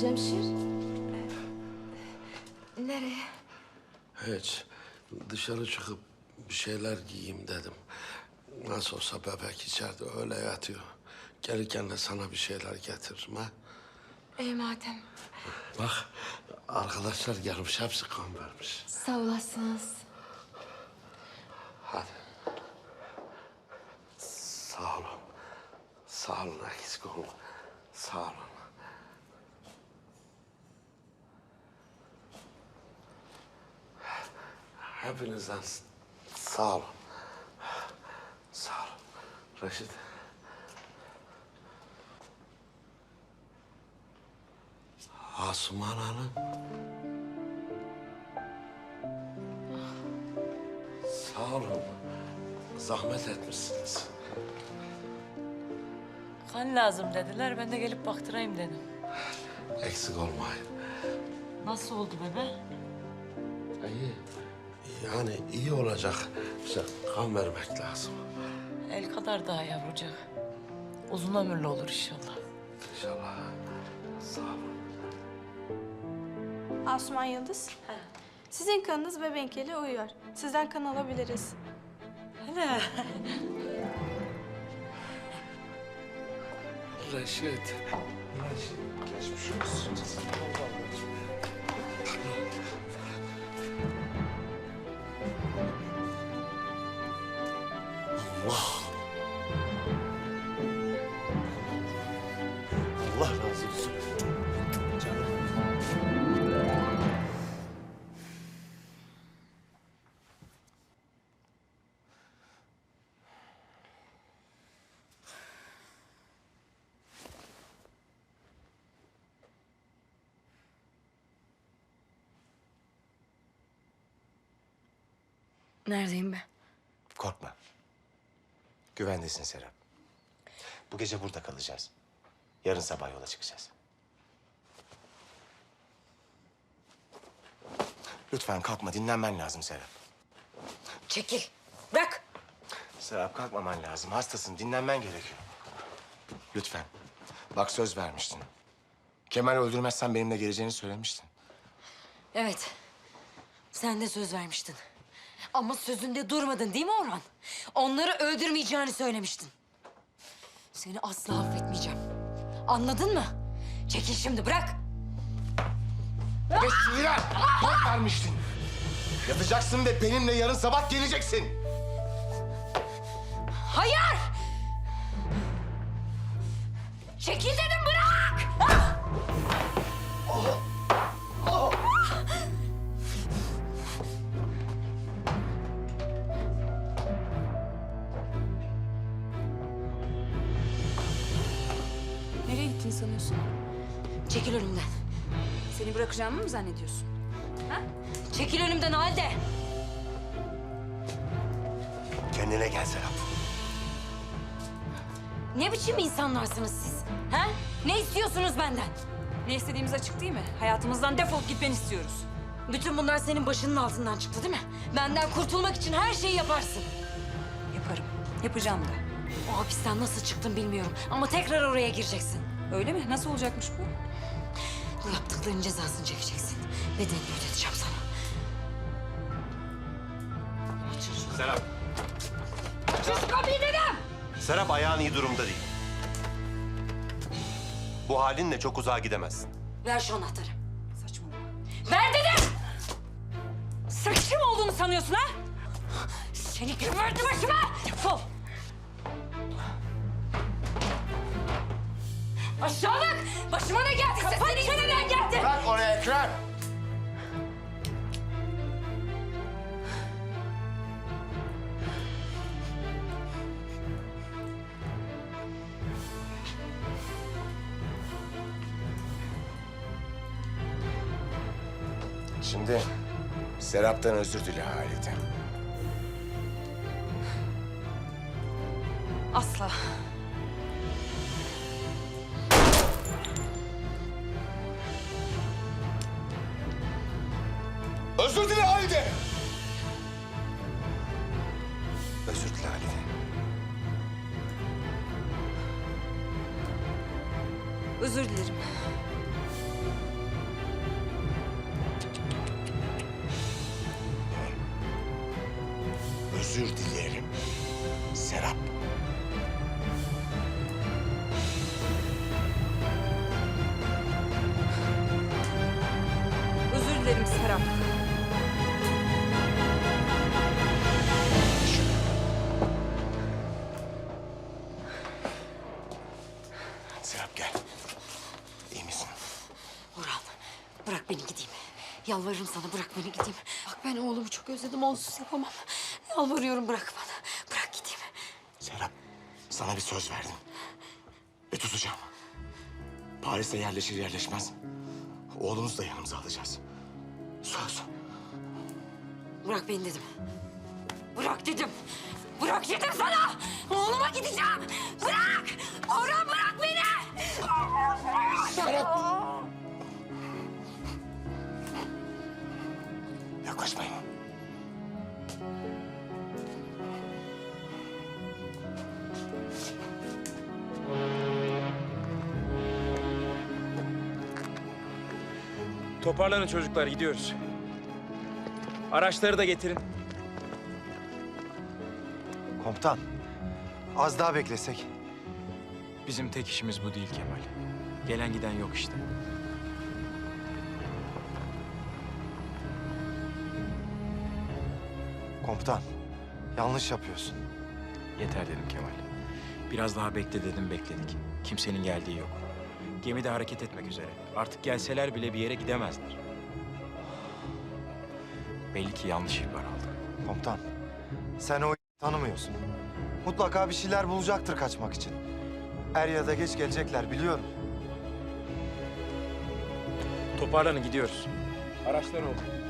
Cemşir? Nereye? Hiç. Dışarı çıkıp bir şeyler giyeyim dedim. Nasıl olsa bebek içeride öyle yatıyor. Gelirken de sana bir şeyler getiririm ha. İyi madem. Bak arkadaşlar gelmiş hepsi kan vermiş. Sağ olasınız. Hadi. Sağ olun. Sağ olun eksik olun. Sağ olun. Hepinizden sağ olun. Sağ olun. Reşit. Asuman Hanım. Sağ olun. Zahmet etmişsiniz. Kan lazım dediler. Ben de gelip baktırayım dedim. Eksik olmayın. Nasıl oldu bebe? İyi. Yani iyi olacak. İşte kan vermek lazım. El kadar daha yavrucak. Uzun ömürlü olur inşallah. İnşallah. Sağ olun. Asuman Yıldız. Sizin kanınız bebenkiyle uyuyor. Sizden kan alabiliriz. Hele. Reşit. Reşit. Geçmiş olsun. Allah. Allah razı olsun. Canım. Neredeyim ben? Korkma. Güvendesin Serap. Bu gece burada kalacağız. Yarın sabah yola çıkacağız. Lütfen kalkma, dinlenmen lazım Serap. Çekil. Bırak. Serap kalkmaman lazım, hastasın, dinlenmen gerekiyor. Lütfen. Bak söz vermiştin. Kemal öldürmezsen benimle geleceğini söylemiştin. Evet. Sen de söz vermiştin. Ama sözünde durmadın değil mi Orhan? Onları öldürmeyeceğini söylemiştin. Seni asla affetmeyeceğim. Anladın mı? Çekil şimdi bırak. Resulüne söz vermiştin. Yatacaksın ve benimle yarın sabah geleceksin. Hayır! Çekil dedim gittiğini sanıyorsun? Çekil önümden. Seni bırakacağımı mı zannediyorsun? Çekil önümden Halde. Kendine gel Serap. Ne biçim insanlarsınız siz? Ha? Ne istiyorsunuz benden? Ne istediğimiz açık değil mi? Hayatımızdan defolup gitmeni istiyoruz. Bütün bunlar senin başının altından çıktı değil mi? Benden kurtulmak için her şeyi yaparsın. Yaparım. Yapacağım da. O hapisten nasıl çıktın bilmiyorum ama tekrar oraya gireceksin. Öyle mi? Nasıl olacakmış bu? Bu yaptıkların cezasını çekeceksin. Bedelini ödeteceğim sana. Açın. Serap. Aç şu kapıyı dedim! Serap ayağın iyi durumda değil. Bu halinle çok uzağa gidemezsin. Ver şu anahtarı. Saçmalama. Ver dedim! Sen kim olduğunu sanıyorsun ha? Seni geberdi başıma! Defol! Aşağılık! Başıma ne geldi? Senin yüzünden geldi! Bırak oraya Ekrem. Şimdi Serap'tan özür dile Halide. Asla. Özür dile Halide. Özür dile Halide. Özür dilerim. Bırak beni gideyim. Yalvarırım sana bırak beni gideyim. Bak ben oğlumu çok özledim onsuz yapamam. Yalvarıyorum bırak bana. Bırak gideyim. Serap, sana bir söz verdim. Ve tutacağım. Paris'e yerleşir yerleşmez. Oğlumuzu da yanımıza alacağız. Söz. Bırak beni dedim. Bırak dedim. Bırak dedim sana. Oğluma gideceğim. Bırak. Toparlanın çocuklar gidiyoruz. Araçları da getirin. Komutan, az daha beklesek. Bizim tek işimiz bu değil Kemal. Gelen giden yok işte. Komutan, yanlış yapıyorsun. Yeter dedim Kemal. Biraz daha bekle dedim bekledik. Kimsenin geldiği yok. Gemi de hareket etmek üzere. Artık gelseler bile bir yere gidemezler. Belli ki yanlış ihbar aldı. Komutan, sen o tanımıyorsun. Mutlaka bir şeyler bulacaktır kaçmak için. Er ya da geç gelecekler biliyorum. Toparlanın gidiyoruz. Araçlar oldu.